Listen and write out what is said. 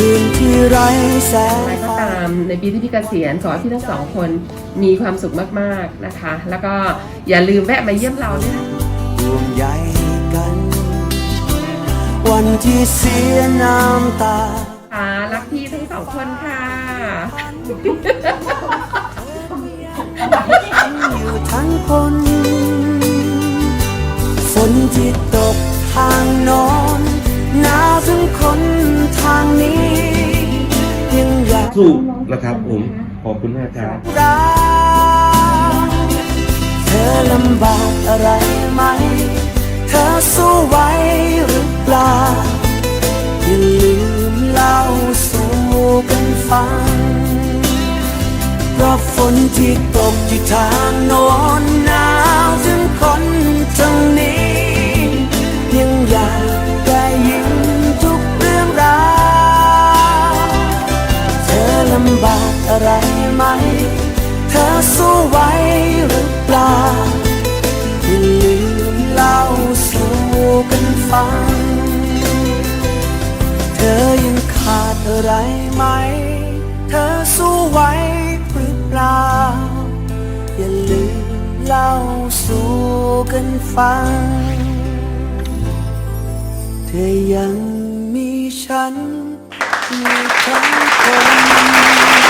คืนที่ไร้แสงอะไรก็ตามในปีที่พี่เกษียณขอให้พี่ทั้งสองคนมีความสุขมากๆนะคะ แล้วก็อย่าลืมแวะมาเยี่ยมเราด้วยนะร่วมใยกัน วันที่เสียน้ำตาคะรักพี่ทั้งสองคนค่ะ อยู่ทั้งคน ฝนที่ตกทางโนอนหนาวทั้งคนทาง นี้ยังอยากสู้นะครับผมขอบคุณมากครับรักเธอลำบากอะไรไหม เธอสู้ไหวหรือเปล่าอย่าลืมเล่าสู่กันฟังเพราะฝนที่ตกที่ทางโน้น อะไรไหม เธอสู้ไหวหรือเปล่าอย่าลืมเล่าสู่กันฟัง เธอยังขาดอะไรไหม เธอสู้ไหวหรือเปล่า อย่าลืมเล่าสู่กันฟัง เธอยังมีฉันอยู่ทั้งคน